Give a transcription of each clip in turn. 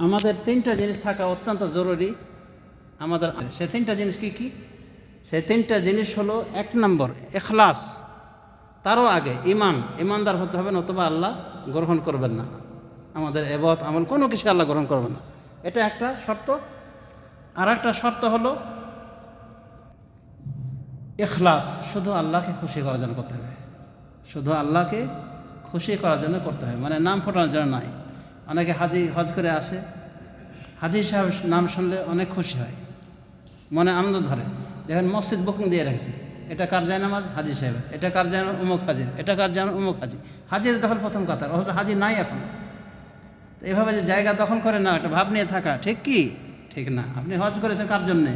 আমাদের তিনটা জিনিস থাকা অত্যন্ত জরুরি। আমাদের সে তিনটা জিনিস কি কি? সে তিনটা জিনিস হলো এক নম্বর, এখলাস। তারও আগে ইমান। ইমানদার হতে হবে, নতুবা আল্লাহ গ্রহণ করবেন না। আমাদের এবত আমল, কোনো কিছু আল্লাহ গ্রহণ করবেন না। এটা একটা শর্ত। আর একটা শর্ত হলো এখলাস। শুধু আল্লাহকে খুশি করার জন্য করতে হবে। শুধু আল্লাহকে খুশি করার জন্য করতে হবে। মানে নাম ফোটানোর জন্য নয়। অনেকে হাজি, হজ করে আসে। হাজি সাহেব নাম শুনলে অনেক খুশি হয়। মনে আনন্দ ধরে। দেখেন মসজিদ বুকিং দিয়ে রেখেছে। এটা কার যায় নামাজ হাজি সাহেব এটা কার যায় উমুক হাজির এটা কার যায় উমুক হাজি। হাজির দখল প্রথম কথা। অথচ হাজি নাই এখন। এভাবে যে জায়গা দখল করে না একটা ভাব নিয়ে থাকা, ঠিক কি? ঠিক না। আপনি হজ করেছেন কার জন্যে?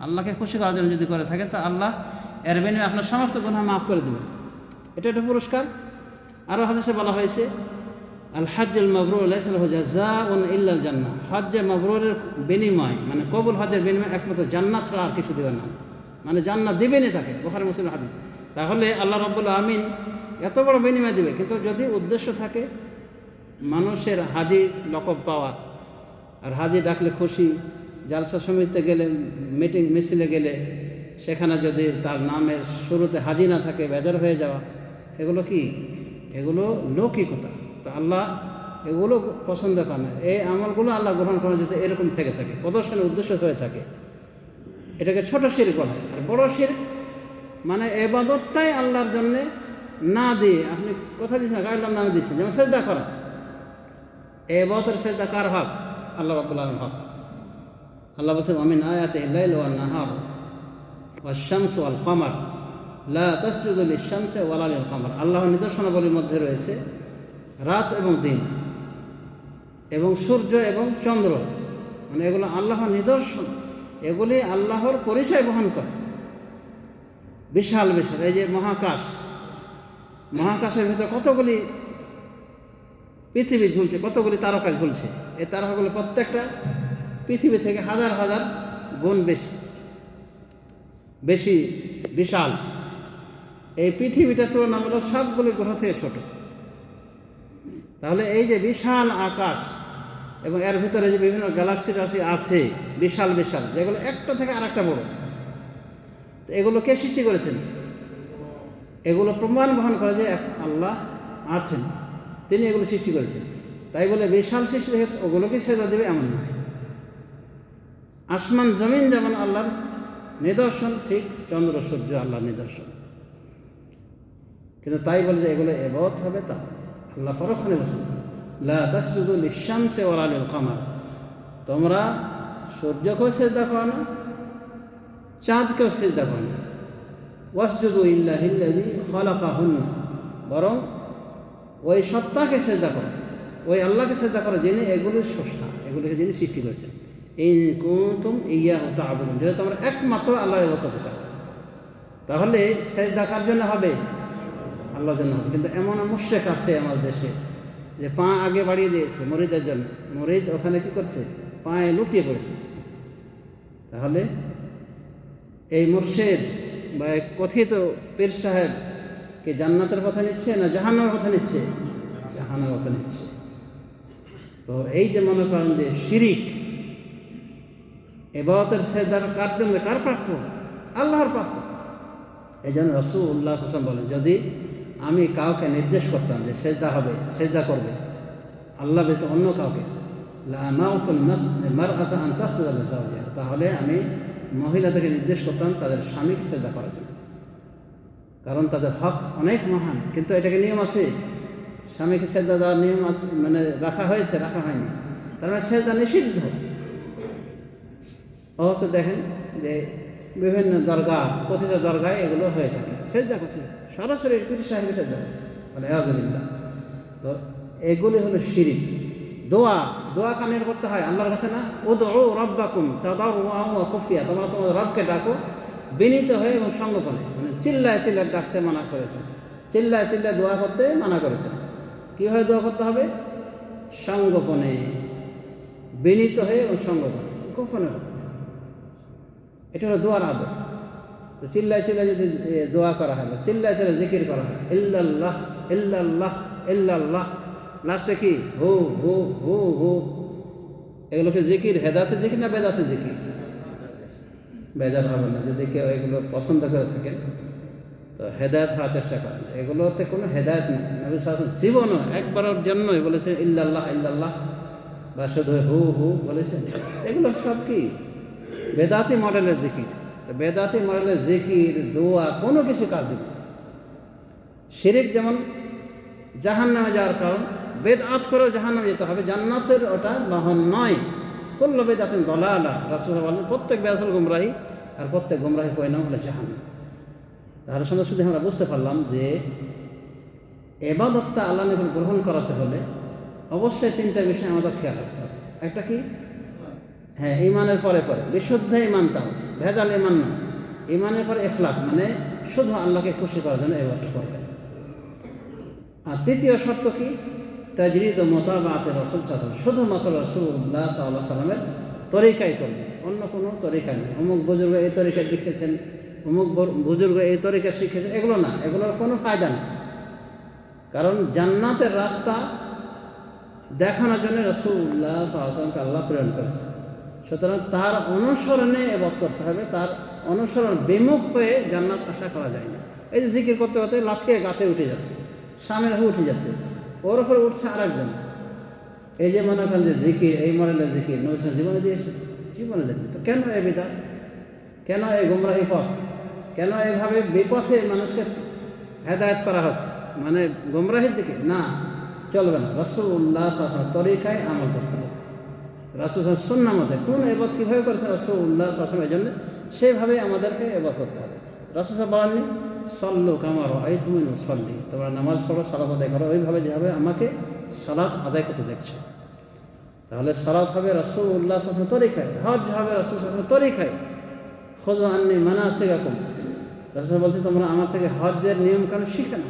আল্লাহকে খুশি করার জন্য যদি করে থাকেন, তো আল্লাহ এর বিনিময়ে আপনার সমস্ত গুণা মাফ করে দেবেন। এটা একটা পুরস্কার। আরও হাদিসে বলা হয়েছে আল হাজ্জুল মবরুর জাজাউন ইল্লাল জান্না হজ্জে মবরুরের বিনিময় মানে কবুল হজের বিনিময় একমাত্র জান্নাত ছাড়া আর কিছু দেবে না। মানে জান্নাত দেবেনই তাকে, বোখারি মুসলিম হাদিস। তাহলে আল্লাহ রব্বুল আমিন এত বড় বিনিময় দেবে, কিন্তু যদি উদ্দেশ্য থাকে মানুষের হাজি লকব পাওয়া আর হাজি ডাকলে খুশি, জালসা সমিতিতে গেলে, মিটিং, মিছিলে গেলে, সেখানে যদি তার নামের শুরুতে হাজি না থাকে, বেজার হয়ে যাওয়া, এগুলো কি? এগুলো লৌকিকতা। তো আল্লাহ এগুলো পছন্দ করে না। এই আমলগুলো আল্লাহ গ্রহণ করা যদি এরকম থেকে থাকে, প্রদর্শনের উদ্দেশ্য হয়ে থাকে। এটাকে ছোট শির বলা। আর বড় শির মানে এবাদতটাই আল্লাহর জন্যে না দিয়ে, আপনি কথা দিচ্ছেন গাইলাম নামে দিচ্ছেন, যেমন সেজদা করা। এবাদতের সেজদা কার হক? আল্লাহ আলম হক। আল্লাহ বলছেন আমিন আয়াতে ইল্লাইল ওয়ান নাহার ওয়াশামস ওয়াল কমার। লা তসজুদুল শামসে ওয়ালাল কমার। আল্লাহর নিদর্শনাবলীর মধ্যে রয়েছে রাত এবং দিন। এবং সূর্য এবং চন্দ্র মানে এগুলো আল্লাহর নিদর্শন। এগুলি আল্লাহর পরিচয় বহন করে। বিশাল বিশাল। এই যে মহাকাশ, মহাকাশের ভিতরে কতগুলি পৃথিবী ঝুলছে, কতগুলি তারকা ঝুলছে। এই তারকাগুলো প্রত্যেকটা পৃথিবী থেকে হাজার হাজার গুণ বেশি বেশি বিশাল। এই পৃথিবীটা তুলনামূলক সবগুলি গ্রহ থেকে ছোট। তাহলে এই যে বিশাল আকাশ এবং এর ভিতরে যে বিভিন্ন গ্যালাক্সি টাক্সি আছে, বিশাল বিশাল, যেগুলো একটা থেকে আর একটা বড়। তো এগুলো কে সৃষ্টি করেছেন? এগুলো প্রমাণ বহন করে যে আল্লাহ আছেন, তিনি এগুলো সৃষ্টি করেছেন। তাই বলে বিশাল সৃষ্টি দেখে ওগুলোকে সেজা দেবে এমন নয়। আসমান, জমিন যেমন আল্লাহর নিদর্শন, ঠিক চন্দ্র, সূর্য আল্লাহর নিদর্শন। কিন্তু তাই বলে যে এগুলো এবত হবে তা আল্লাহ পরক্ষণে বসেন লা তাসজুদুল ইশামসে ওয়ালালিল কামার তোমরা সূর্যকেও সেজদা করো না চাঁদকেও সেজদা করো না। ওয়াসজুদু ইল্লাহিল্লাযী খালাকাহুন্না। বরং ওই সত্তাকে সেজদা করো, ওই আল্লাহকে সেজদা করো যিনি এগুলির স্রষ্টা, এগুলিকে যিনি সৃষ্টি করেছেন। এই কুতুম ইয়া হতো আবেদন যদি তোমরা একমাত্র আল্লাহ করতে চাও তাহলে সেজদা কার জন্য হবে? আল্লাহর জন্য কিন্তু এমন মুশেক আছে আমার দেশে যে পা আগে বাড়িয়ে দিয়েছে মরিদের জন্য। মরিদ ওখানে কি করছে? পায়ে লুটিয়ে পড়েছে। তাহলে এই মুর্শেদ বা এক কথিত পীর সাহেব কি জান্নাতের কথা নিচ্ছে না জাহান্নার কথা নিচ্ছে? জাহান্নার কথা নিচ্ছে। তো এই যে মনে করেন যে শিরিক, এবাদতের সেদার কার জন্য? কার প্রাপ্য? আল্লাহর প্রাপ্য। এই জন্য রসুল উল্লাহ হাসান বলেন, যদি আমি কাউকে নির্দেশ করতাম যে সেজদা হবে, সেজদা করবে। আল্লাহ ব্যতীত অন্য কাউকে। তাহলে আমি মহিলাদেরকে নির্দেশ করতাম তাদের স্বামীকে সেজদা করার জন্য। কারণ তাদের হক অনেক মহান, কিন্তু এটাকে নিয়ম আছে। স্বামীকে সেজদা দেওয়ার নিয়ম আছে মানে রাখা হয়েছে, রাখা হয়নি। তার মানে সেজদা নিষিদ্ধ। অবশ্য দেখেন যে বিভিন্ন দরগা কথিত দরগায় এগুলো হয়ে থাকে। সেজদা করছে। সরাসরি পীর সাহেব সেজদা করছে। মানে আজবিল্লা তো এগুলি হলো শিরিক। দোয়া দোয়া কানের করতে হয় আল্লাহর কাছে না? ও দো ও রব্বাকুম তাদাও কফিয়া তোমরা তোমাদের রবকে ডাকো বিনীত হয়ে এবং সঙ্গপনে মানে চিল্লায় চিল্লায় ডাকতে মানা করেছে। চিল্লায় চিল্লায় দোয়া করতে মানা করেছে। কীভাবে দোয়া করতে হবে? সঙ্গপনে বিনীত হয়ে এবং সঙ্গপনে গোপনে গোপনে এটা হলো দোয়ার আদর তো চিল্লায় চিল্লায় যদি দোয়া করা হয় বা চিল্লায় চিল্লায় জিকির করা হয়, ইল্লাল্লাহ ইল্লাল্লাহ ইল্লাল্লাহ। লাস্টে কি? হো হো হো, হু। এগুলোকে জিকির? হেদাতে জিকির না বেদাতে জিকির? বেজার হবে না। যদি কেউ এগুলো পছন্দ করে থাকেন, তো হেদায়ত হওয়ার চেষ্টা করেন। এগুলোতে কোনো হেদায়ত নেই। নবী জীবনও একবারের জন্যই বলেছেন, ইল্লাল্লাহ ইল্লাল্লাহ। বা শুধু হু হু বলেছেন। এগুলো সব কি? বেদাতি মডেলের জিকির। তো বেদাতি মডেলের জিকির, দোয়া, কোনো কিছু কাজ দেবে শিরিক যেমন জাহান নামে যাওয়ার কারণ, বেদাত করেও জাহান নামে যেতে হবে। জান্নাতের ওটা বাহন নয়। করল বেদাতেন গলা আলা রাসুল বলেন, প্রত্যেক বেদাত হল গুমরাহি আর প্রত্যেক গুমরাহি পরিণাম হলো জাহান তাহলে সঙ্গে শুধু আমরা বুঝতে পারলাম যে এবাদতটা আল্লাহ গ্রহণ করাতে হলে অবশ্যই তিনটা বিষয় আমাদের খেয়াল রাখতে হবে। একটা কি? হ্যাঁ ইমানের পরে পরে। বিশুদ্ধ ইমান হবে ভেজাল ইমান না। ইমানের পরে এখলাস মানে শুধু আল্লাহকে খুশি করার জন্য এবারটা করবেন আর তৃতীয় শর্ত কি? তাজরিদ ও মোতাবাতে রসুল সাল্লাম শুধুমাত্র রসুল্লাহ সাল্লাহ সাল্লামের তরিকাই করবেন অন্য কোনো তরিকা নেই। অমুক বুজুর্গ এই তরিকা শিখেছেন অমুক বুজুর্গ এই তরিকা শিখেছেন, এগুলো না, এগুলোর কোনো ফায়দা নেই। কারণ জান্নাতের রাস্তা দেখানোর জন্য রসুল্লাহ সাল্লামকে আল্লাহ প্রেরণ করেছেন। সুতরাং তার অনুসরণে এবাদ করতে হবে তার অনুসরণ বিমুখ হয়ে জান্নাত আশা করা যায় না। এই যে জিকির করতে করতে লাফিয়ে গাছে উঠে যাচ্ছে, সামনে হয়ে উঠে যাচ্ছে, ওর ওপরে উঠছে আরেকজন। এই যে মনে করেন যে জিকির, এই মডেলের জিকির নবীন জীবনে দিয়েছে জীবনে দেয়নি তো। কেন এই বিদাত? কেন এই গুমরাহি পথ? কেন এভাবে বিপথে মানুষকে হেদায়ত করা হচ্ছে? মানে গুমরাহির দিকে? না, চলবে না। রসুল্লাহ তরিকায় আমল করতে হবে। রাসুল সন্না মতে কোন এবাদ কীভাবে করেছে রসুল্লাহ শাসন এই জন্য, সেইভাবে আমাদেরকে এবাদ করতে হবে। রসুল সাহেব বলেননি, সল্লু কামার এই তুমি সল্লি তোমরা নামাজ পড়ো, সালাত আদায় করো, ওইভাবে যেভাবে আমাকে সালাত আদায় করতে দেখছ। তাহলে সালাত হবে রসুল্লাহ শাসন তরিকায়, হজ হবে রাসুল রসুল শাসন তরিকায়। খোঁজ আননি মানা আছে এরকম রসুল বলছে, তোমরা আমার থেকে হজ্জের নিয়ম কানুন শিখে না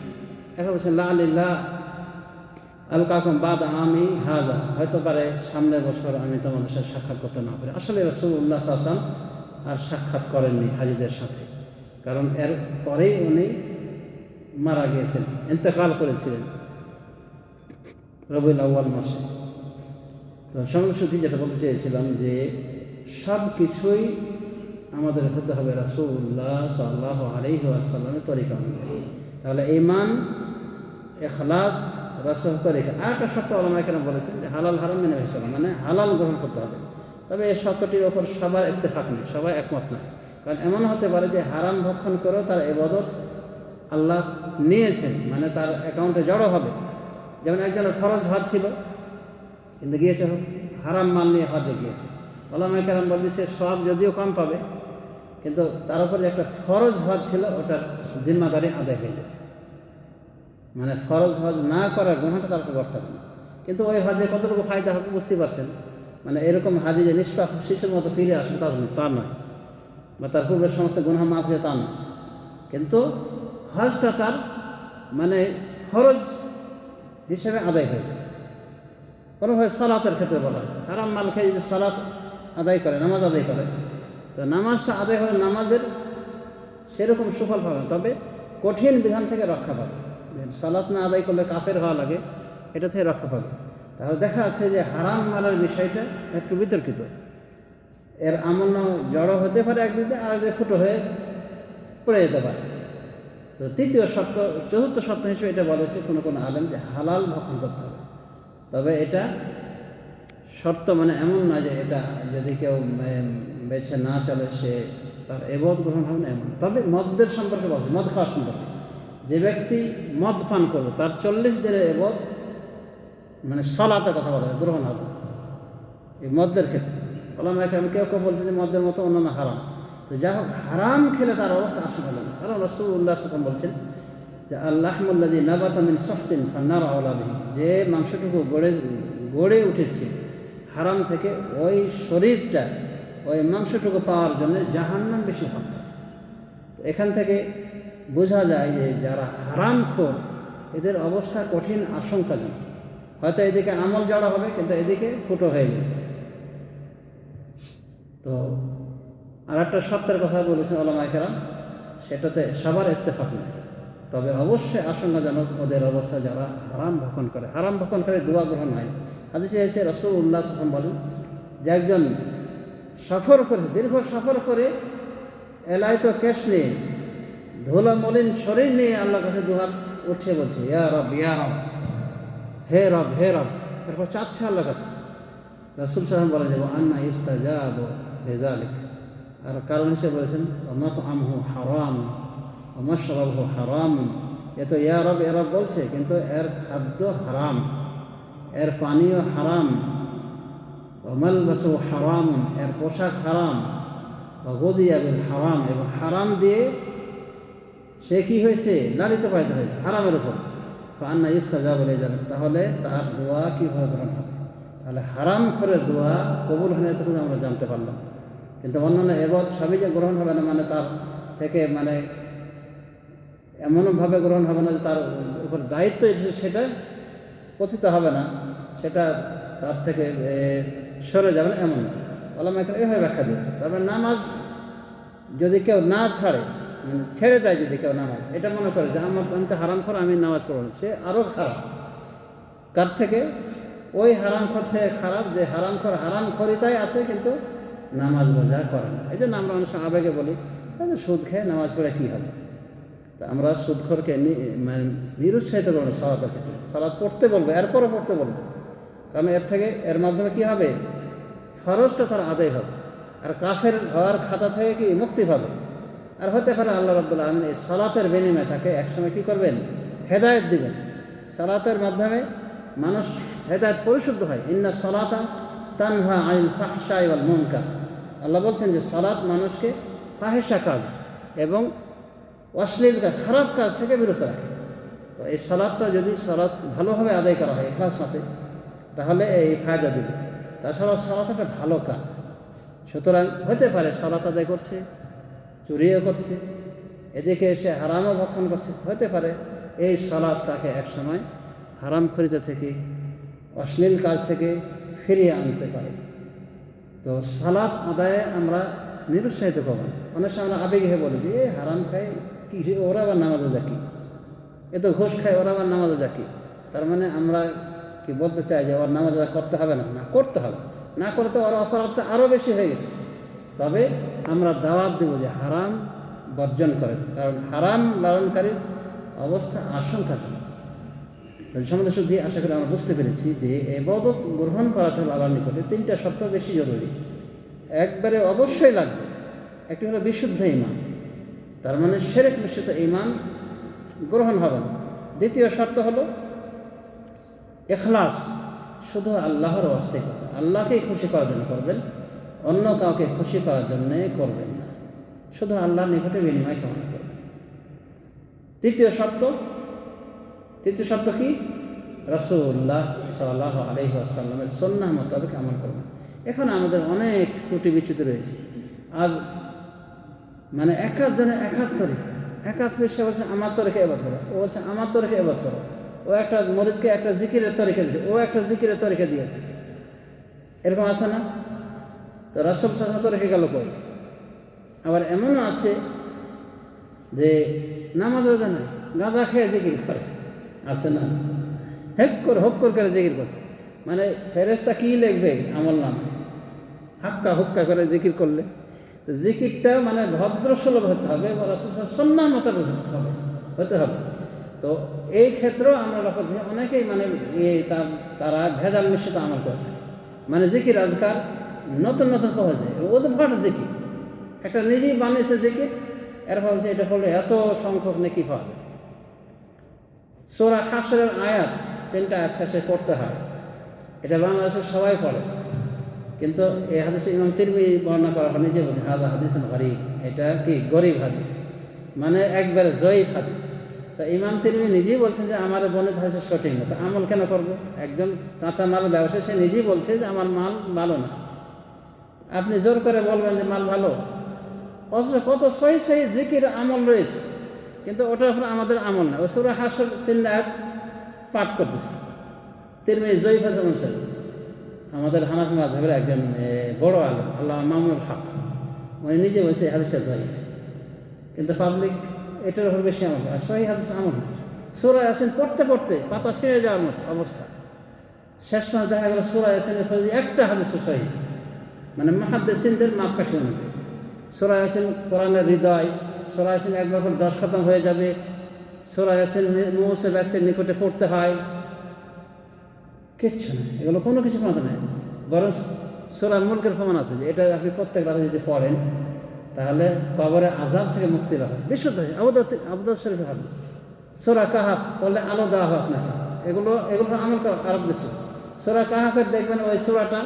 এখন বলছে, লা আলিল্লাহ আল কাকুম বাদ আমি হাজা। হয়তো পারে সামনের বছর আমি তোমাদের সাথে সাক্ষাৎ করতে না পারি। আসলে রসুল্লাহ আসলাম আর সাক্ষাৎ করেননি হাজিদের সাথে। কারণ এর পরেই উনি মারা গিয়েছেন, ইন্তেকাল করেছিলেন রবিউল আউ্য়াল মাসে। তো সংস্কৃতি যেটা বলতে চেয়েছিলাম যে, সব কিছুই আমাদের হতে হবে রাসুল্লাহ সাল্লাহ আলহি আসাল্লামের তরিকা অনুযায়ী। তাহলে ইমান এখলাস রাসুল তরিকা আর একটা শর্ত আলমা এখানে বলেছেন যে হালাল হারাম মেনে ভেসলাম মানে হালাল গ্রহণ করতে হবে। তবে এই শর্তটির ওপর সবার ইত্তেফাক নেই, সবাই একমত নয়। কারণ এমন হতে পারে যে হারাম ভক্ষণ করেও তার এবাদত আল্লাহ নিয়েছেন মানে তার অ্যাকাউন্টে জড়ো হবে। যেমন একজনের খরচ হজ ছিল, কিন্তু গিয়েছে হারাম মাল নিয়ে হজে গিয়েছে। ওলামাই কারাম বলছে, সে সব যদিও কম পাবে, কিন্তু তার উপর যে একটা ফরজ হজ ছিল, ওটার জিম্মাদারি আদায় হয়ে যাবে। মানে ফরজ হজ না করার গুণাটা তার উপর বর্তাবে না। কিন্তু ওই হজে কতটুকু ফায়দা হবে বুঝতে পারছেন? মানে এরকম হাজি যে নিষ্পাপ শিশুর মতো ফিরে আসবে তা তা নয়। বা তার পূর্বের সমস্ত গুণা মাফ হয়ে তা নয়। কিন্তু হজটা তার মানে ফরজ হিসেবে আদায় হয়ে যায়। কোনোভাবে সালাতের ক্ষেত্রে বলা হয়েছে, হারাম মাল খেয়ে যদি সালাত আদায় করে, নামাজ আদায় করে, তো নামাজটা আদায় হলে নামাজের সেরকম সুফল পাবে তবে কঠিন বিধান থেকে রক্ষা পাবে। সালাত না আদায় করলে কাফের হওয়া লাগে, এটা থেকে রক্ষা পাবে। তাহলে দেখা যাচ্ছে যে হারাম মালের বিষয়টা একটু বিতর্কিত। এর আমল জড়ো হতে পারে একদিকে আর একদিকে ফুটো হয়ে পড়ে যেতে পারে। তো তৃতীয় শর্ত চতুর্থ শর্ত হিসেবে এটা বলেছে কোনো কোনো আলেম যে হালাল ভক্ষণ করতে হবে। তবে এটা শর্ত মানে এমন না যে এটা যদি কেউ বেছে না চলে, সে তার এবোধ গ্রহণ হবে না, এমন তবে মদ্যের সম্পর্কে বলছে মদ খাওয়ার সম্পর্কে। যে ব্যক্তি মদ পান করবে তার চল্লিশ দিনের এবোধ মানে সলাতে কথা বলা হয়, গ্রহণ হবে। এই মদ্যের ক্ষেত্রে। বললাম এখন কেউ কেউ বলছে যে মদ্যের মতো অন্যান্য হারাম। তো যা হোক হারাম খেলে তার অবস্থা আসে ভালো না। কারণ রসুল্লাহ সাল্লাম বলছেন যে আল্লাহমুল্লাদি নাবাতামিন সফতিন ফান্নার আওলাবিহি যে মাংসটুকু গড়ে গড়ে উঠেছে হারাম থেকে ওই শরীরটা ওই মাংসটুকু পাওয়ার জন্য জাহান্নাম বেশি হত্যা এখান থেকে বোঝা যায় যে যারা হারাম খোর, এদের অবস্থা কঠিন আশঙ্কাজনক। হয়তো এদিকে আমল জড়া হবে, কিন্তু এদিকে ফুটো হয়ে গেছে। তো আর একটা সত্যের কথা বলেছেন ওলামাইকেরাম সেটাতে সবার ইত্তেফাক নেই। তবে অবশ্যই আশঙ্কাজনক ওদের অবস্থা যারা হারাম ভক্ষণ করে। হারাম ভক্ষণ করে দোয়া গ্রহণ হয় হাদিসে এসে রসুল উল্লাহ আসলাম বলেন, যে একজন সফর করে, দীর্ঘ সফর করে এলাই তো ক্যাশ নিয়ে ধুলো মলিন শরীর নিয়ে আল্লাহর কাছে দুহাত উঠে বলছে, ইয়া রব ইয়া রব, হে রব হে রব। এরপর চাচ্ছে আল্লাহর কাছে। রাসুল সাহেব বলে যে আন্না ইস্তা যাব বেজালিক আর কারণ হিসেবে বলেছেন অমত আমহু হারাম অমশরবহু হারাম। এ তো ইয়া রব এ রব বলছে, কিন্তু এর খাদ্য হারাম, এর পানীয় হারাম। অমল বাসু হারাম এর পোশাক হারাম। গজিয়া বিল হারাম, এবং হারাম দিয়ে সে কি হয়েছে? লালিত পালিত হয়েছে, হারামের উপর। ফান্না ইস্তাজা বলে যাবেন তাহলে তার দোয়া কীভাবে গ্রহণ হবে? তাহলে হারাম করে দোয়া কবুল হয় এতটুকু আমরা জানতে পারলাম। কিন্তু অন্যান্য এবাদ সবই যে গ্রহণ হবে না মানে তার থেকে মানে এমনভাবে গ্রহণ হবে না যে তার উপর দায়িত্ব সেটা পতিত হবে না, সেটা তার থেকে সরে যাবে না, এমন না। ওলামা এখানে এভাবে ব্যাখ্যা দিয়েছে তারপরে নামাজ যদি কেউ না ছাড়ে মানে ছেড়ে দেয় যদি কেউ নামাজ। এটা মনে করে যে, আমার আমি তো হারাম খর, আমি নামাজ পড়ব না। সে আরও খারাপ। কার থেকে? ওই হারাম খর থেকে খারাপ যে, হারাম খর, হারাম খরিতাই আছে, কিন্তু নামাজ বোঝা করে না। এই জন্য আমরা অনেক সময় আবেগে বলি সুদ খেয়ে নামাজ পড়ে কী হবে? তা আমরা সুদখোরকে মানে নিরুৎসাহিত করব সলাতের ক্ষেত্রে। সলাৎ পড়তে বলব, এরপরও পড়তে বলব। কারণ এর থেকে, এর মাধ্যমে কী হবে? ফরজটা তার আদায় হবে। আর কাফের হওয়ার খাতা থেকে কি মুক্তি পাবে? আর হতে পারে আল্লাহ রব্বুল আলমিন এই সলাতের বিনিময়ে তাকে একসময় কী করবেন? হেদায়ত দিবেন। সলাতের মাধ্যমে মানুষ হেদায়ত পরিশুদ্ধ হয়। ইন্না সলাতা তানহা আইন ফাহসা ইওয়াল মুনকার। আল্লাহ বলছেন যে সলাৎ মানুষকে ফাহেসা কাজ এবং অশ্লীল কাজ, খারাপ কাজ থেকে বিরত রাখে। তো এই সলাদটা যদি সলাদ ভালোভাবে আদায় করা হয় এখলাস সাথে তাহলে এই ফায়দা দিবে। তাছাড়া সলাৎ একটা ভালো কাজ। সুতরাং হতে পারে সলাৎ আদায় করছে চুরিও করছে, এদিকে এসে হারামও ভক্ষণ করছে। হতে পারে এই সলাদ তাকে একসময় হারাম খরিদা থেকে, অশ্লীল কাজ থেকে ফিরিয়ে আনতে পারে। তো সালাদ আদায়ে আমরা নিরুৎসাহিত করব না। অনেক সময় আমরা আবেগে হয়ে বলি যে, এ, হারাম খায় কি ওরা আবার নামাজও যাকি এ তো ঘোষ খায়, ওরা আবার নামাজও যাকি তার মানে আমরা কি বলতে চাই যে, ওর নামাজ করতে হবে না? না, করতে হবে। না করতে ওর অপরাধটা আরও বেশি হয়ে গেছে। তবে আমরা দাওয়াত দেব যে হারাম বর্জন করেন। কারণ হারাম লালনকারীর অবস্থা আশঙ্কাজনক সম্বন্ধে শুধু আশা করি আমরা বুঝতে পেরেছি যে এবাদত গ্রহণ করাতে হলে আল্লাহর নিকটে তিনটা শর্ত বেশি জরুরি। একবারে অবশ্যই লাগবে, একটি হলো বিশুদ্ধ ইমান তার মানে সেরেক মিশ্রিত ইমান গ্রহণ হবে না। দ্বিতীয় শর্ত হলো এখলাস শুধু আল্লাহর অস্তে করবেন, আল্লাহকেই খুশি করার জন্য করবেন। অন্য কাউকে খুশি করার জন্য করবেন না। শুধু আল্লাহর নিকটে বিনিময় কামনা করবেন। তৃতীয় শর্ত, তৃতীয় শব্দ কি? রাসুল্লাহ সাল্লাহ আলহি আসাল্লামের সন্না মোতাবেক আমল করবেন। এখন আমাদের অনেক ত্রুটি বিচ্যুতি রয়েছে। আজ মানে এক এক জনে এক এক তরিকা এক এক সে বলছে, আমার তরিকে এবাদ করো। ও বলছে, আমার তরিকে এবাদ করো। ও একটা মরিদকে একটা জিকিরের তরিকা দিয়েছে। ও একটা জিকিরের তরিকা দিয়েছে। এরকম আছে না? তো রাসুল সাহা তরিকে গেল কই? আবার এমনও আছে যে নামাজ রোজা নাই, গাঁজা খেয়ে জিকির করে। আছে না? হেক করে, হক করে করে জিকির করছে। মানে ফেরেস্তা কী লিখবে আমল নাম? হাক্কা হুক্কা করে জিকির করলে। তো জিকিরটা মানে ভদ্রসুলভ হতে হবে বা সন্ন্যার মোতাবেক হবে, হতে হবে। তো এই ক্ষেত্রেও আমরা লক্ষ্য অনেকেই মানে এই তারা ভেজাল মিশ্রিত আমল করে থাকে। মানে জিকির আজকাল নতুন নতুন পাওয়া যায়। উদ্ভট জিকির একটা নিজেই বানিয়েছে জিকির এর ভাবছে এটা হলে এত সংখ্যক নাকি পাওয়া যায়। সোরা হাসরের আয়াত তিনটা একসাথে করতে হয়। এটা বাংলাদেশে সবাই পড়ে। কিন্তু এই হাদিসে ইমাম তিরমি বর্ণনা করা হয় নিজে বলছে হাদা হাদিস গরিব। এটা কি গরিব হাদিস? মানে একবারে জয়ীফ হাদিস। তা ইমাম তিরমি নিজেই বলছেন যে আমার বর্ণিত হাদিস সঠিক না। তো আমল কেন করব? একজন কাঁচা মাল ব্যবসায়ী, সে নিজেই বলছে যে আমার মাল ভালো না। আপনি জোর করে বলবেন যে মাল ভালো। অথচ কত সহি সহি জিকির আমল রয়েছে। কিন্তু ওটার উপরে আমাদের আমল না। ওই সুরা হাসর তিন রাত পাঠ করতেছে। তিন মেয়ে জয়ী হাসান সাহেব আমাদের হানাফি মাঝহের একজন বড় আলম আল্লাহ মামুনুল হক। উনি নিজে বলছে হাদিসটা জয়ীফ। কিন্তু পাবলিক এটার উপর বেশি আমল আর সহি হাদিস আমল না। সুরা আসেন পড়তে পড়তে পাতা ছিঁড়ে যাওয়ার মতো অবস্থা। শেষ মাস দেখা গেল সুরা আসেন একটা হাদিস সহি। মানে মাহাদ্দেসিনদের মাপকাঠি অনুযায়ী সোরা ইয়াসিন, কোরআনের হৃদয়, সোরা ইয়াসিন একবার করে দশ খতম হয়ে যাবে। সোরা ইয়াসিন মুহসে ব্যক্তির নিকটে পড়তে হয়। কিচ্ছু না এগুলো কোনো কিছু প্রমাণ নেই। বরং সোরা মুলকের প্রমাণ আছে যে এটা আপনি প্রত্যেক রাতে যদি পড়েন, তাহলে কবরে আজাব থেকে মুক্তি হয় বিশুদ্ধ, আবুদ আবুদ শরীফের হাদিস। সোরা কাহাফ বললে আলো দেওয়া হয় আপনাকে। এগুলো এগুলো আমল আরব দেশে। সোরা কাহাফের দেখবেন ওই সোরাটা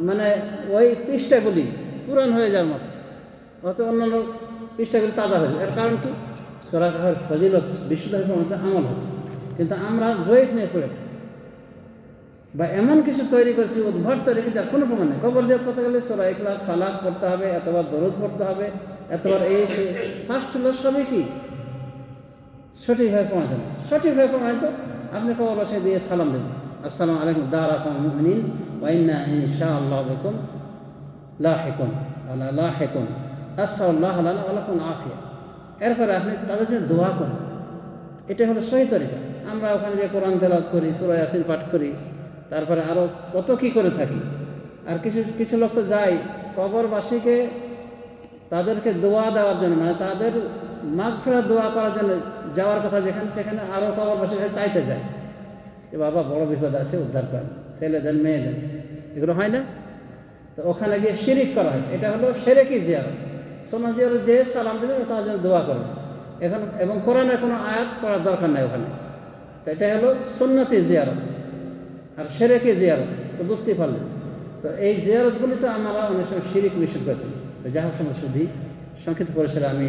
মানে ওই পৃষ্ঠাগুলি পুরান হয়ে যাওয়ার মতো। অত অন্যান্য পৃষ্ঠাগুলি তাজা হয়েছে এর কারণ কি? সোরা কাহাফের ফজিলত বিশুদ্ধ মধ্যে আমল হচ্ছে। কিন্তু আমরা জয়ীফ নিয়ে পড়ে থাকি। বা এমন কিছু তৈরি করছি, উদ্ভট তৈরি যার কোনো প্রমাণ নেই। কবর জিয়াদ করতে গেলে সোরা ইখলাস, ফালাক পড়তে হবে, এতবার দরুদ পড়তে হবে, এতবার এই সে ফার্স্ট হলো সবই কি? সঠিকভাবে প্রমাণিত সঠিকভাবে প্রমাণিত, আপনি কবর বাসায় দিয়ে সালাম দেবেন। আসসালামু আলাইকুম দারাকুম মুমিনিন ওয়াইন্না ইনশা আল্লাহ বিকুম লাহিকুন আলা লাহিকুন আসসাল্লাহ আলানা আলাকুম আফিয়া। এরপরে আপনি তাদের জন্য দোয়া করবেন। এটা হলো সহি তরিকা। আমরা ওখানে যে কোরআন তেলাওয়াত করি, সুরা ইয়াসিন পাঠ করি, তারপরে আরও কত কী করে থাকি। আর কিছু কিছু লোক তো যায় কবরবাসীকে তাদেরকে দোয়া দেওয়ার জন্য মানে তাদের মাঘ ফেরা দোয়া করার জন্য যাওয়ার কথা যেখানে, সেখানে আরও কবরবাসী চাইতে যায়। যে বাবা বড় বিপদ আছে, উদ্ধার করেন ছেলে দেন, মেয়ে দেন। এগুলো হয় না? তো ওখানে গিয়ে শিরিক করা হয়। এটা হলো সেরেকি জিয়ারত। সোনা জিয়ারত যে সালাম দেবে তার জন্য দোয়া করবে। এখন, এবং কোরআনের কোনো আয়াত পড়ার দরকার নেই ওখানে। তো এটা হলো সুন্নতি জিয়ারত আর সেরেকি জিয়ারত। তো বুঝতেই পারলেন। তো এই জিয়ারতগুলি তো আমরা অনেক সময় শিরিক মিশ্র করে থাকি। তো যা হোক সময় শুধু সংক্ষিপ্ত পরিসরে আমি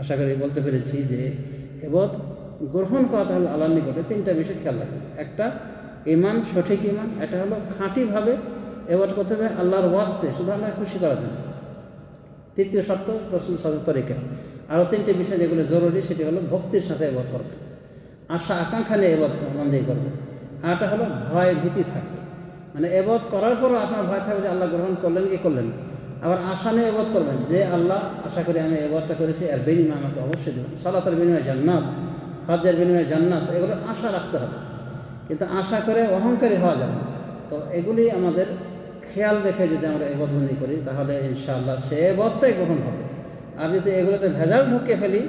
আশা করি বলতে পেরেছি যে এবার গ্রহণ করা তাহলে আল্লাহর নিকটে তিনটা বিষয় খেয়াল রাখবে একটা ইমান সঠিক ইমান এটা হলো খাঁটিভাবে এবার করতে হবে আল্লাহর ওয়াস্তে শুধু আল্লাহ খুশি করার জন্য। তৃতীয় শর্ত রসুল সাদ তরিকা। আরও তিনটে বিষয় যেগুলো জরুরি, সেটি হলো ভক্তির সাথে এবার করবে আশা, আকাঙ্ক্ষা নিয়ে এবার মন্দির করবে আরটা হলো ভয়, ভীতি থাকবে। মানে এবাদ করার পরও আপনার ভয় থাকবে যে আল্লাহ গ্রহণ করলেন কি করলেন আবার আশা নিয়ে এবাদ করবেন যে, আল্লাহ, আশা করি আমি এবারটা করেছি আর বিনিময় আমাকে অবশ্যই দেবেন। সালাতের বিনিময় জান্নাত। হজ্জের বিনিময়ে জান্নাত, এগুলো আশা রাখতে হবে। কিন্তু আশা করে অহংকারী হওয়া যাবে তো এগুলি আমাদের খেয়াল রেখে যদি আমরা এবদবন্দি করি, তাহলে ইনশাআল্লাহ সে এবদটাই গ্রহণ হবে। আর যদি এগুলোতে ভেজাল ঢুকিয়ে ফেলি,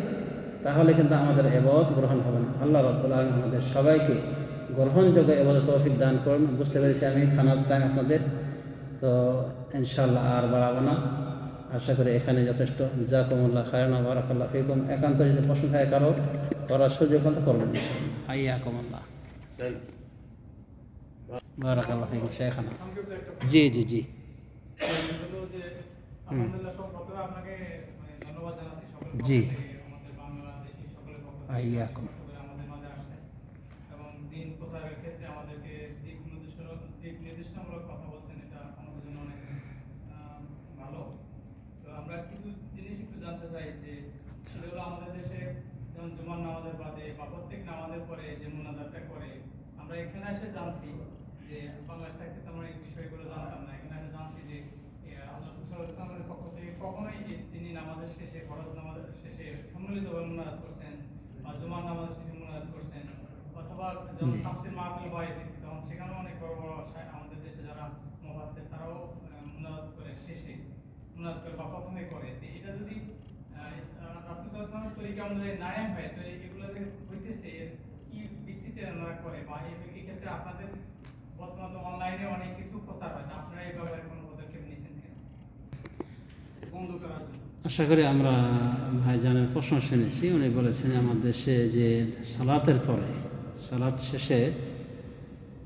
তাহলে কিন্তু আমাদের এবদ গ্রহণ হবে না। আল্লাহ রব্বুল আলম আমাদের সবাইকে গ্রহণযোগ্য এবদ তৌফিক দান করুন। বুঝতে পেরেছি আমি, খানার টাইম আপনাদের। তো ইনশাআল্লাহ আর বাড়াবো না। আশা করি এখানে যথেষ্ট। যা জাকুমুল্লাহ খায়না বারাকাল্লাহ ফিকুম। একান্ত যদি প্রশ্ন থাকে কারও, করার সুযোগ হলে করবেন হাইয়াকুমুল্লাহ। বারাকাল্লাহ জি জি জি। জি। আইয়াকুম। এবং কথা বলছেন এটা আমাদের জন্য অনেক আহ, ভালো তো আমরা কিছু জিনিস একটু জানতে চাই যে সেগুলো আমাদের দেশে যেমন জুমার নামাজের বাদে বা প্রত্যেক নামাজের পরে যে মোনাজাতটা করে আমরা এখানে এসে জানছি যে বাংলাদেশ থাকতে তো আমরা এই বিষয়গুলো জানতাম না এখানে এসে জানছি যে আল্লাহ ইসলামের পক্ষ থেকে কখনোই যে তিনি নামাজের শেষে ফরজ নামাজের শেষে সম্মিলিতভাবে মোনাজাত করছেন বা জুমার নামাজের শেষে মোনাজাত করছেন অথবা যখন। তাফসীর মাহফিল হয় দেখছি তখন সেখানেও অনেক বড় বড় আমাদের দেশে যারা মুফাসসির তারাও মোনাজাত করে শেষে মোনাজাত করে বা প্রথমে করে এটা যদি আশা করি আমরা ভাইজানের প্রশ্ন শুনেছি। উনি বলেছেন, আমার দেশে যে সালাতের পরে, সালাত শেষে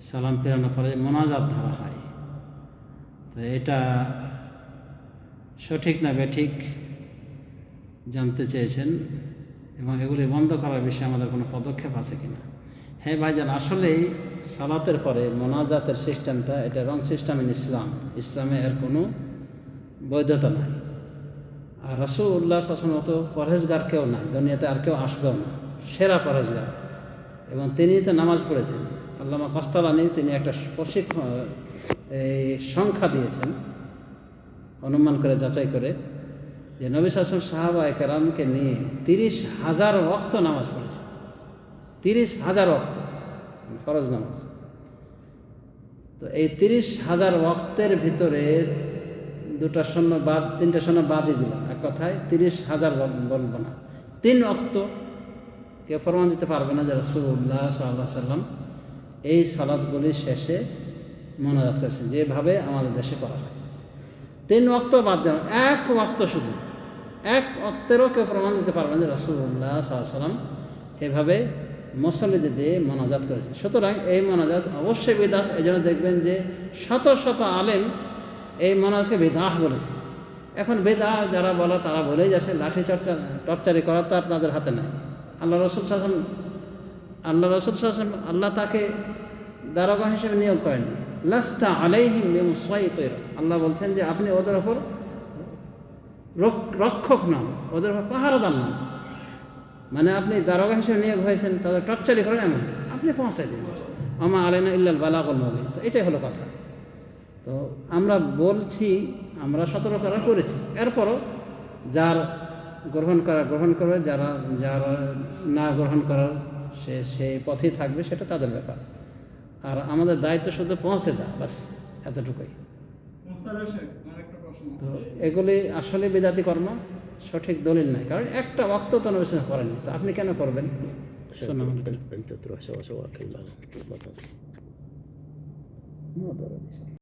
সালাম ফেরানোর পরে মোনাজাত ধরা হয়। তো এটা সঠিক না বেঠিক? জানতে চেয়েছেন এবং এগুলি বন্ধ করার বিষয়ে আমাদের কোনো পদক্ষেপ আছে কিনা হ্যাঁ ভাইজান, আসলেই সালাতের পরে মোনাজাতের সিস্টেমটা, এটা রং সিস্টেম ইন ইসলাম। ইসলামে এর কোনো বৈধতা নাই। আর রসুল্লাহ শাসন মতো পরহেজগার কেউ নাই, দুনিয়াতে আর কেউ আসবেও না। সেরা পরহেজগার। এবং তিনি তো নামাজ পড়েছেন। আল্লামা কস্তালানি তিনি একটা প্রশিক্ষণ, এই সংখ্যা দিয়েছেন, অনুমান করে, যাচাই করে। যে নবী শাসন সাহাবা একরামকে নিয়ে তিরিশ হাজার ওক্ত নামাজ পড়েছে তিরিশ হাজার ওক্ত ফরজ নামাজ। তো এই তিরিশ হাজার ওক্তের ভিতরে দুটা শূন্য বাদ, তিনটা শূন্য বাদই দিলাম এক কথায় তিরিশ হাজার বল- বলব না। তিন অক্ত কেউ প্রমাণ দিতে পারবে না যে রসুল্লাহ সাল্লাহ সাল্লাম এই সালাদগুলি শেষে মনোজাত করেছেন। যেভাবে আমাদের দেশে করা হয়। তিন অক্ত বাদ দিলাম। এক অক্ত শুধু। এক কেউ প্রমাণ দিতে পারবে না যে রসুল্লাহ সাল্লাহ সাল্লাম এভাবে মুসল্লিদের দিয়ে মনোজাত করেছে। সুতরাং এই মনোজাত অবশ্যই বিদাত এই জন্য দেখবেন যে শত শত আলেম এই মনোজাতকে বিদাহ বলেছে। এখন বেদা যারা বলে, তারা বলেই যাচ্ছে, লাঠি চর্চা, টর্চারি করা তার তাদের হাতে নাই। আল্লাহ রসুল শাসন আল্লাহ রসুল শাসন আল্লাহ তাকে দারোগা হিসেবে নিয়োগ করেননি। লাস্তা আলাইহিম তৈর আল্লাহ বলছেন যে আপনি ওদের ওপর রক্ষক নন ওদের পাহারাদার নন মানে আপনি দারোগা হিসেবে নিয়োগ হয়েছেন, তাদের টর্চারি করেন এমন। আপনি পৌঁছাই দিন আমা আলাইনা ইল্লাল বালাগুল নবীন তো এটাই হলো কথা। তো আমরা বলছি, আমরা সতর্ক করা করেছি। এরপরও যার গ্রহণ করা গ্রহণ করবে, যারা যারা না গ্রহণ করার, সে সেই পথেই থাকবে, সেটা তাদের ব্যাপার। আর আমাদের দায়িত্ব শুধু পৌঁছে দেওয়া, বাস, এতটুকুই মুস্তার হোসেন আরেকটা প্রশ্ন তো এগুলি আসলে বিদাতি কর্ম সঠিক দলিল নাই কারণ একটা বক্ত তো নবী সাল্লাল্লাহু করেননি তো আপনি কেন করবেন শোনা انت تروح سوا سوا كل